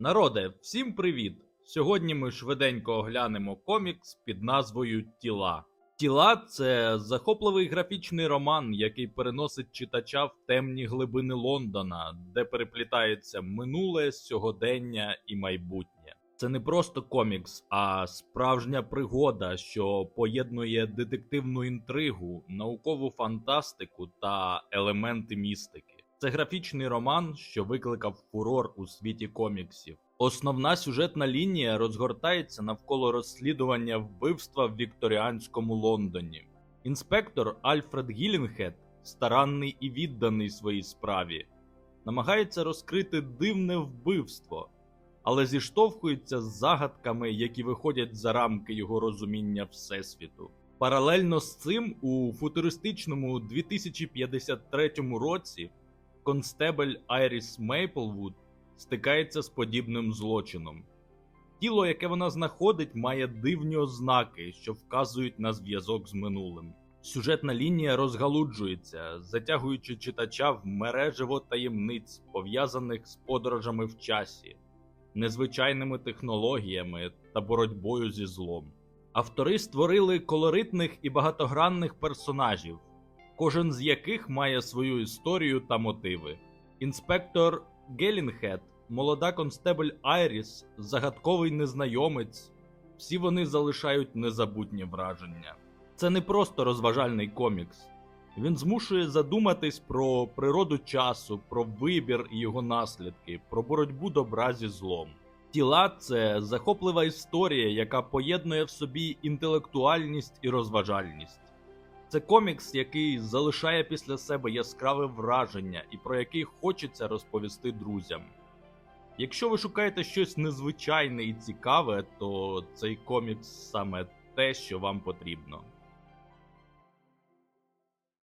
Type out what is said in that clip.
Народе, всім привіт! Сьогодні ми швиденько оглянемо комікс під назвою Тіла. Тіла це захопливий графічний роман, який переносить читача в темні глибини Лондона, де переплітається минуле, сьогодення і майбутнє. Це не просто комікс, а справжня пригода, що поєднує детективну інтригу, наукову фантастику та елементи містики. Це графічний роман, що викликав фурор у світі коміксів. Основна сюжетна лінія розгортається навколо розслідування вбивства в вікторіанському Лондоні. Інспектор Альфред Гілінгхед, старанний і відданий своїй справі, намагається розкрити дивне вбивство, але зіштовхується з загадками, які виходять за рамки його розуміння Всесвіту. Паралельно з цим у футуристичному 2053 році констебель Айріс Мейплвуд стикається з подібним злочином. Тіло, яке вона знаходить, має дивні ознаки, що вказують на зв'язок з минулим. Сюжетна лінія розгалуджується, затягуючи читача в мережево таємниць, пов'язаних з подорожами в часі, незвичайними технологіями та боротьбою зі злом. Автори створили колоритних і багатогранних персонажів, кожен з яких має свою історію та мотиви. Інспектор Гелінхед, молода констебель Айріс, загадковий незнайомець. Всі вони залишають незабутнє враження. Це не просто розважальний комікс. Він змушує задуматись про природу часу, про вибір і його наслідки, про боротьбу добра зі злом. Тіла це захоплива історія, яка поєднує в собі інтелектуальність і розважальність. Це комікс, який залишає після себе яскраве враження і про який хочеться розповісти друзям. Якщо ви шукаєте щось незвичайне і цікаве, то цей комікс саме те, що вам потрібно.